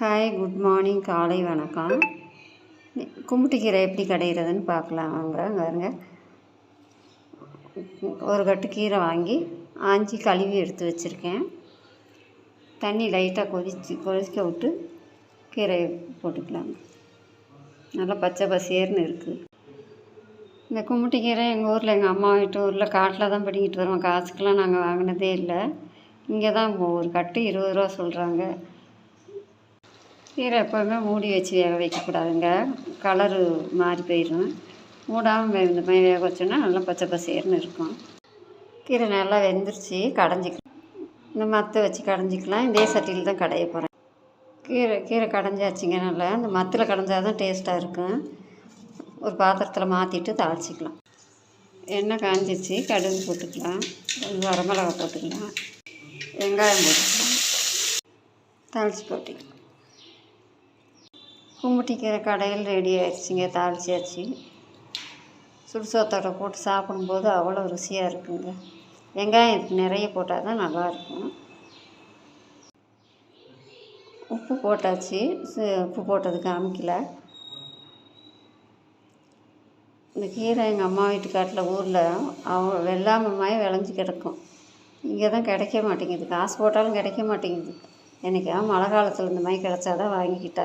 Hi good morning காலை வணக்கம். கும்பிட்டு கீரை எப்படி கிடையிறதுன்னு பார்க்கலாம். வாங்க இங்க பாருங்க. ஒரு கட்டு கீரை வாங்கி ஆஞ்சி கழுவி எடுத்து வச்சுருக்கேன். தண்ணி லைட்டாக கொதிச்சு கொதிக்க விட்டு கீரையை போட்டுக்கலாம். நல்லா பச்சை பசேர்னு இருக்குது இந்த கும்பிட்டுக்கீரை எங்கள் ஊரில் எங்கள் அம்மா வீட்டு ஊரில் காட்டில் தான் பிடிங்கிட்டு வருவோம். காசுக்கெலாம் நாங்கள் வாங்கினதே இல்லை. இங்கே தான் ஒரு கட்டு இருபது ரூபா சொல்கிறாங்க கீரை எப்போவுமே மூடி வச்சு வேக வைக்கக்கூடாதுங்க. கலரு மாறி போயிடும் மூடாமல் இந்த மாதிரி வேக வச்சோன்னா நல்லா பச்சை பசேர்னு இருக்கும். கீரை நல்லா வெந்துருச்சு கடைஞ்சிக்கலாம் இந்த மத்தை வச்சு கடைஞ்சிக்கலாம். இதே சட்டியில் தான் கடைய போகிறேன் கீரை கீரை கடைஞ்சாச்சுங்க நல்லா. இந்த மத்தில் கடைஞ்சா தான் டேஸ்ட்டாக இருக்கும். ஒரு பாத்திரத்தில் மாற்றிட்டு தாளிச்சிக்கலாம். எண்ணெய் காஞ்சிச்சு கடுகு போட்டுக்கலாம். வரமிளகா போட்டுக்கலாம். வெங்காயம் போட்டுக்கலாம். தாளித்து போட்டுக்கலாம். கும்பிட்டிக்கிற கடையில் ரெடி ஆயிடுச்சுங்க தாளிச்சாச்சு. சுடுசோத்தோட போட்டு சாப்பிடும்போது அவ்வளோ ருசியாக இருக்குங்க. வெங்காயம் இதுக்கு நிறைய போட்டால் தான் நல்லாயிருக்கும் உப்பு போட்டாச்சு சு- உப்பு போட்டது காமிக்கல. இந்த கீரை எங்கள் அம்மா வீட்டுக்காட்டில் ஊரில் அவ வெள்ளாமமாய் விளைஞ்சி கிடக்கும். இங்கே தான் கிடைக்க மாட்டேங்குது. காசு போட்டாலும் கிடைக்க மாட்டேங்குது. என்னைக்கா மழை காலத்தில் இந்த மாதிரி கிடச்சாதான் வாங்கிக்கிட்டா